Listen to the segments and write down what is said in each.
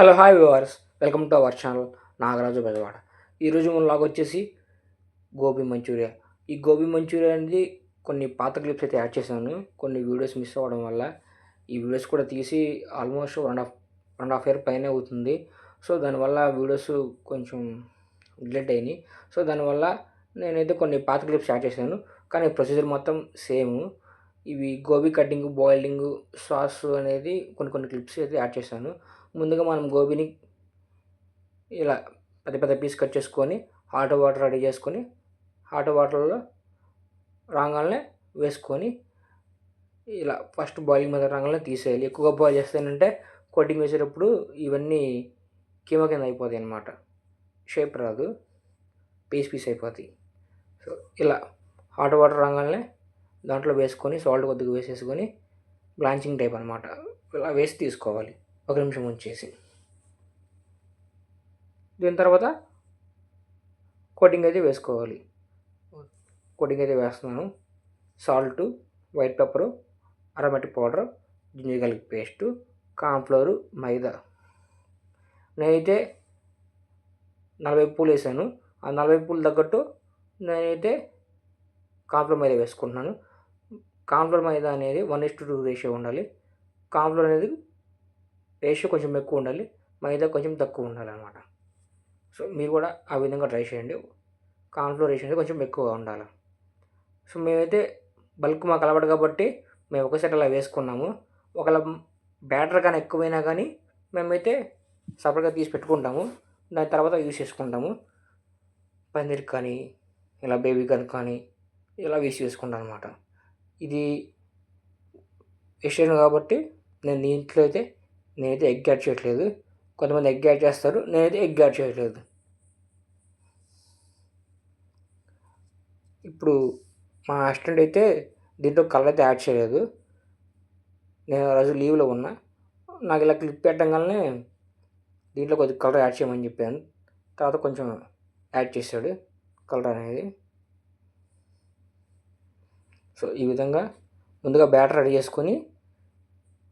Hello hi viewers welcome to our channel Nagaraju Bezawada ఈరోజు మన log వచ్చేసి gobi Manchuria. ఈ గోబీ మంచూరియా అనేది కొన్ని పాత క్లిప్స్ అయితే యాడ్ చేశాను. కొన్ని వీడియోస్ మిస్ అవ్వడం వల్ల ఈ వీడియోస్ కూడా తీసి almost one half one half year పైన అవుతుంది. సో దానివల్ల వీడియోస్ కొంచెం డిలేట్ అయినాయి. సో దానివల్ల నేనైతే కొన్ని పాత క్లిప్స్ యాడ్ చేశాను. కానీ ప్రొసీజర్ మొత్తం సేమ్ ఇవి గోబీ కటింగ్ బాయిలింగ్ సాస్ అనేది కొన్ని కొన్ని క్లిప్స్ అయితే యాడ్ చేశాను. ముందుగా మనం గోబీని ఇలా పెద్ద పెద్ద పీస్ కట్ చేసుకొని హాట్ వాటర్ రెడీ చేసుకొని హాట్ వాటర్లో రాగానే వేసుకొని ఇలా ఫస్ట్ బాయిలింగ్ మీద రాగానే తీసేయాలి. ఎక్కువగా బాయిల్ చేస్తేనంటే కోటింగ్ వేసేటప్పుడు ఇవన్నీ కీమ కింద అయిపోతాయి అన్నమాట. షేప్ రాదు. పీస్ పీస్ అయిపోతాయి. సో ఇలా హాట్ వాటర్ రాగానే దాంట్లో వేసుకొని సాల్ట్ కొద్దిగా వేసేసుకొని బ్లాంచింగ్ టైప్ అనమాట ఇలా వేసి తీసుకోవాలి. ఒక నిమిషం ఉంచేసి. దీని తర్వాత కోటింగ్ అయితే వేసుకోవాలి. కోటింగ్ అయితే వేస్తున్నాను. Salt white pepper aromatic powder ginger garlic paste cornflour maida. నేనైతే నలభై పూలు వేసాను. ఆ నలభై పూలు తగ్గట్టు నేనైతే కార్న్ఫ్లోర్ మైదా వేసుకుంటున్నాను. కార్న్ఫ్లోర్ మైదా అనేది one is to two ratio ఉండాలి. కార్న్ఫ్లోర్ అనేది రేషియో కొంచెం ఎక్కువ ఉండాలి మైదా కొంచెం తక్కువ ఉండాలి అనమాట సో మీరు కూడా ఆ విధంగా ట్రై చేయండి. కాన్ఫ్లోర్ రేషియో కొంచెం ఎక్కువ ఉండాలి. సో మేమైతే బల్క్ మాకు అలవాటు కాబట్టి మేము ఒకసారి అలా వేసుకున్నాము. ఒకవేళ బ్యాటర్ కానీ ఎక్కువైనా కానీ మేమైతే సపరేట్గా తీసి పెట్టుకుంటాము. దాని తర్వాత యూస్ చేసుకుంటాము. పన్నీర్ కానీ ఇలా బేబీ గన్ కానీ ఇలా యూస్ చేసుకుంటాను అనమాట ఇది వెజిటేరియన్ కాబట్టి నేను దీంట్లో అయితే నేనైతే ఎగ్ యాడ్ చేయట్లేదు. కొంతమంది ఎగ్ యాడ్ చేస్తారు. నేనైతే ఎగ్ యాడ్ చేయట్లేదు. ఇప్పుడు మా అసిస్టెంట్ అయితే దీంట్లో కలర్ అయితే యాడ్ చేయలేదు. నేను రోజు లీవ్లో ఉన్నా. నాకు ఇలా క్లిప్ పెట్టగానే దీంట్లో కొద్దిగా కలర్ యాడ్ చేయమని చెప్పాను. తర్వాత కొంచెం యాడ్ చేశాడు కలర్ అనేది. సో ఈ విధంగా ముందుగా బ్యాటర్ రెడీ చేసుకొని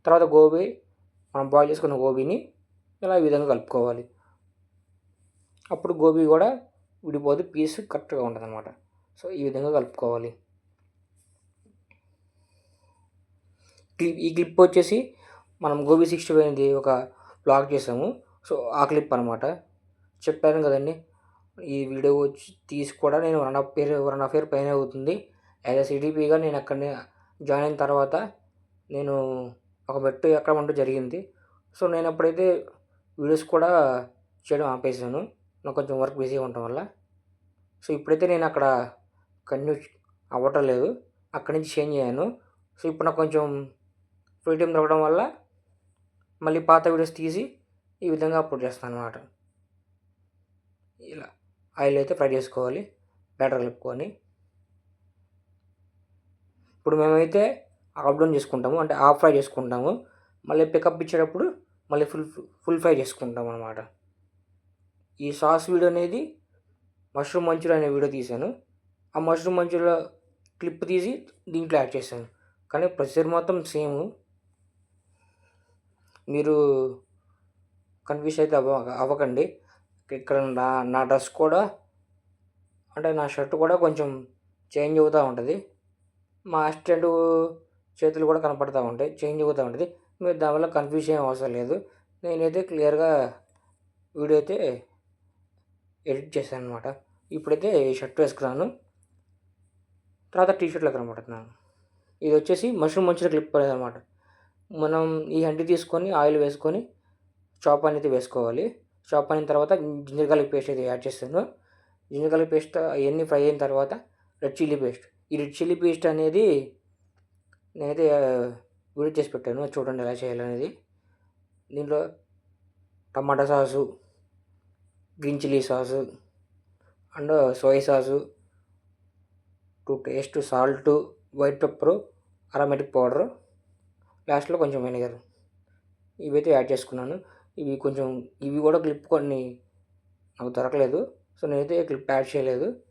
తర్వాత గోబీ మనం బాయిల్ చేసుకున్న గోబీని ఇలా ఈ విధంగా కలుపుకోవాలి? అప్పుడు గోబీ కూడా విడిపోదు పీస్ కరెక్ట్గా ఉంటుంది అనమాట సో ఈ విధంగా కలుపుకోవాలి. క్లిప్ ఈ క్లిప్ వచ్చేసి మనం గోబీ సిక్స్టీ ఫైవ్ అనేది ఒక బ్లాక్ చేసాము. సో ఆ క్లిప్ అనమాట చెప్పాను కదండి ఈ వీడియో వచ్చి తీసి కూడా నేను one half year one half year పైన అవుతుంది. యాజ్ అ సిడిపిగా నేను అక్కడ జాయిన్ అయిన తర్వాత నేను ఒక మెట్టు ఎక్కడం అంటూ జరిగింది. సో నేను అప్పుడైతే వీడియోస్ కూడా చేయడం ఆపేసాను నాకు కొంచెం వర్క్ బిజీగా ఉండటం వల్ల. సో ఇప్పుడైతే నేను అక్కడ కంటిన్యూ అవ్వటం లేదు. అక్కడి నుంచి చేంజ్ అయ్యాను. సో ఇప్పుడు నాకు కొంచెం ఫ్రీ టైం దొరకడం వల్ల మళ్ళీ పాత వీడియోస్ తీసి ఈ విధంగా అప్లోడ్ చేస్తాను అనమాట ఇలా ఆయిల్ అయితే ఫ్రై చేసుకోవాలి. బ్యాటర్ కలుపుకొని. ఇప్పుడు మేమైతే ఆఫ్ డౌన్ చేసుకుంటాము. అంటే ఆఫ్ ఫ్రై చేసుకుంటాము. మళ్ళీ పికప్ ఇచ్చేటప్పుడు మళ్ళీ ఫుల్ ఫుల్ ఫ్రై చేసుకుంటాం అనమాట ఈ సాస్ వీడియో అనేది మష్రూమ్ మంచూరియా అనే వీడియో తీశాను ఆ మష్రూమ్ మంచూరియా క్లిప్ తీసి దీంట్లో యాడ్ చేశాను. కానీ ప్రొసీజర్ మొత్తం సేమ్. మీరు కన్ఫ్యూజ్ అయితే అవ్వ అవ్వకండి. ఇక్కడ నా నా డ్రెస్ కూడా అంటే నా షర్ట్ కూడా కొంచెం చేంజ్ అవుతూ ఉంటుంది. మా అసిస్టెంట్ చేతులు కూడా కనపడుతూ ఉంటాయి చేంజ్ అవుతూ ఉంటుంది. మీరు దానివల్ల కన్ఫ్యూజ్ ఏం అవసరం లేదు. నేనైతే క్లియర్గా వీడియో అయితే ఎడిట్ చేశాను అనమాట ఇప్పుడైతే షర్ట్ వేసుకున్నాను. తర్వాత టీ షర్ట్లో కనపడుతున్నాను. ఇది వచ్చేసి మష్రూమ్ మంచిగా క్లిప్ అనమాట మనం ఈ హండి తీసుకొని ఆయిల్ వేసుకొని చాప్ అనేది వేసుకోవాలి. చాప్ అయిన తర్వాత జింజర్ గార్లిక్ పేస్ట్ అయితే యాడ్ చేస్తాను. జింజర్ గార్లిక్ పేస్ట్ అవన్నీ ఫ్రై అయిన తర్వాత రెడ్ చిల్లీ పేస్ట్ ఈ రెడ్ చిల్లీ పేస్ట్ అనేది నేనైతే వీడియో చేసి పెట్టాను. చూడండి ఎలా చేయాలనేది. దీంట్లో tomato sauce green chilli sauce and soya sauce to taste salt white pepper aromatic powder లాస్ట్లో కొంచెం వెనిగర్. ఇవైతే యాడ్ చేసుకున్నాను. ఇవి కొంచెం ఇవి కూడా క్లిప్ కొన్ని నాకు దొరకలేదు. సో నేనైతే క్లిప్ యాడ్ చేయలేదు.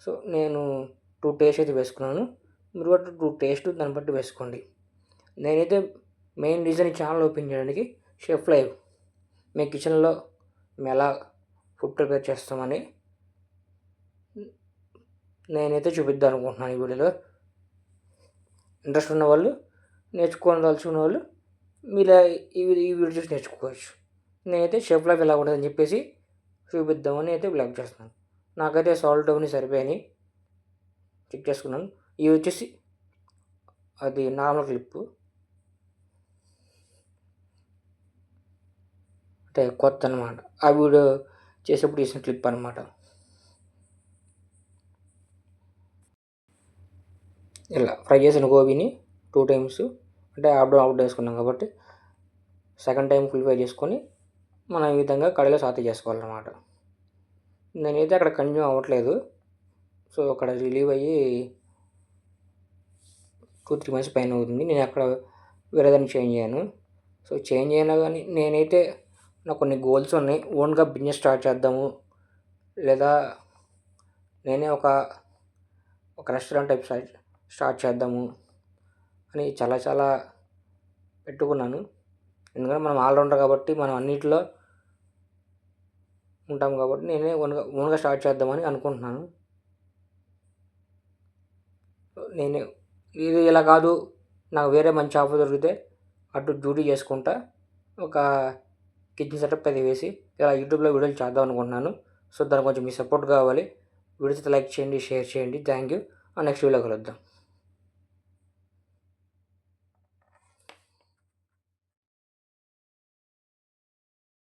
సో నేను టూ టేస్ట్ అయితే వేసుకున్నాను. మీరు బట్టి టూ టేస్ట్ దాన్ని బట్టి వేసుకోండి. నేనైతే మెయిన్ రీజన్ ఈ ఛానల్ ఓపెన్ చేయడానికి షెఫ్ లైవ్. మీ కిచెన్లో మేము ఎలా ఫుడ్ ప్రిపేర్ చేస్తామని నేనైతే చూపిద్దాం అనుకుంటున్నాను ఈ వీడియోలో. ఇంట్రెస్ట్ ఉన్న వాళ్ళు తలుచుకున్న వాళ్ళు మీరు ఈ ఈ వీడియో చూసి నేర్చుకోవచ్చు. నేనైతే షెఫ్ లైఫ్ ఎలా ఉంటుందని చెప్పేసి చూపిద్దామని అయితే బ్లాగ్ చేస్తున్నాను. నాకైతే సాల్ట్ అవన్నీ సరిపోయాయి చెక్ చేసుకున్నాను. ఇవి వచ్చేసి అది నార్మల్ క్లిప్పు అంటే కొత్త అనమాట ఆ వీడియో చేసేప్పుడు తీసిన క్లిప్ అనమాట ఇలా ఫ్రై చేసిన గోబీని టూ టైమ్స్ అంటే అప్ డౌన్ అవుట్ వేసుకున్నాం కాబట్టి సెకండ్ టైం ఫుల్ ఫ్రై చేసుకొని మనం ఈ విధంగా కడలో సాతి చేసుకోవాలన్నమాట. నేనైతే అక్కడ కంటిన్యూ అవ్వట్లేదు. సో అక్కడ రిలీవ్ అయ్యి టూ త్రీ మంత్స్ పైన అవుతుంది. నేను అక్కడ వేరే దాన్ని చేంజ్ అయ్యాను సో చేంజ్ అయినా కానీ నేనైతే నాకు కొన్ని గోల్స్ ఉన్నాయి. ఓన్గా బిజినెస్ స్టార్ట్ చేద్దాము. లేదా నేనే ఒక ఒక రెస్టారెంట్ టైప్ స్టార్ట్ స్టార్ట్ చేద్దాము అని చాలా చాలా పెట్టుకున్నాను. ఎందుకంటే మనం ఆల్రౌండర్ కాబట్టి మనం అన్నిటిలో ఉంటాం కాబట్టి నేనే ఓన్గా ఓన్గా స్టార్ట్ చేద్దామని అనుకుంటున్నాను. నేను ఇది ఇలా కాదు నాకు వేరే మంచి ఆఫర్ దొరికితే అటు డ్యూటీ చేసుకుంటా ఒక కిచెన్ సెటప్ అది వేసి ఇలా యూట్యూబ్లో వీడియోలు చేద్దాం అనుకుంటున్నాను. సో దానికి కొంచెం మీ సపోర్ట్ కావాలి. వీడియోస్ లైక్ చేయండి షేర్ చేయండి. థ్యాంక్ యూ నెక్స్ట్ వీడియో కలుద్దాం.